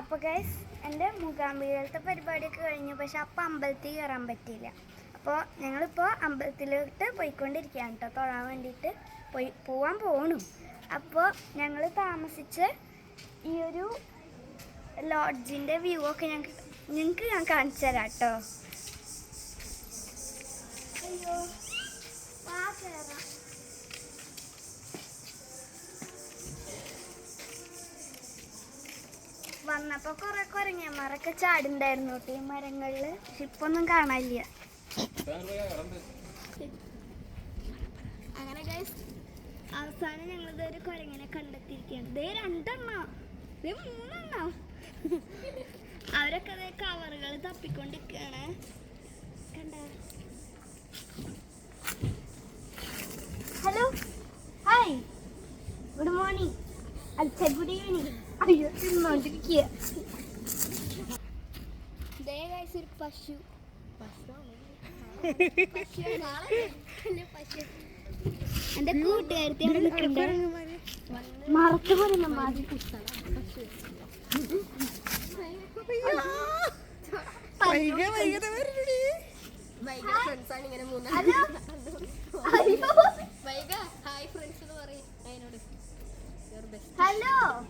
അപ്പോൾ ഗൈസ് എന്റെ മൂകാംബികയിലത്തെ പരിപാടിയൊക്കെ കഴിഞ്ഞു. പക്ഷെ അപ്പം അമ്പലത്തിൽ കയറാൻ പറ്റിയില്ല. അപ്പോൾ ഞങ്ങളിപ്പോൾ അമ്പലത്തിലോട്ട് പോയിക്കൊണ്ടിരിക്കുകയാണ് കേട്ടോ. തൊഴാൻ വേണ്ടിയിട്ട് പോയി പോവാൻ പോകണു അപ്പോൾ ഞങ്ങൾ താമസിച്ച് ഈ ഒരു ലോഡ്ജിന്റെ വ്യൂ ഒക്കെ ഞങ്ങൾക്ക് നിങ്ങൾക്ക് ഞാൻ കാണിച്ചു തരാം കേട്ടോ. അയ്യോ. വന്നപ്പോ കൊറേ കുരങ്ങന്മാരൊക്കെ ചാടുണ്ടായിരുന്നു കേട്ടോ ഈ മരങ്ങളിൽ. പക്ഷെ ഇപ്പൊന്നും കാണാനില്ല. അങ്ങനെ അവസാനം ഞങ്ങൾ ഇതൊരു കുരങ്ങനെ കണ്ടെത്തിയിരിക്കുകയാണ്. ദേ രണ്ടെണ്ണോ. ദേ മൂന്നെണ്ണോ. അവരൊക്കെ അതേ കവറുകൾ തപ്പിക്കൊണ്ടിരിക്കുകയാണ് കണ്ട? ഹലോ ഹായ് ഗുഡ് മോർണിംഗ് ഒരു പശു എന്റെ കൂട്ടുകാരത്തെ മറച്ചു പോലെ ഹായ് ഫ്രണ്ട്സ് എന്ന് പറയും അതിനോട് Hello.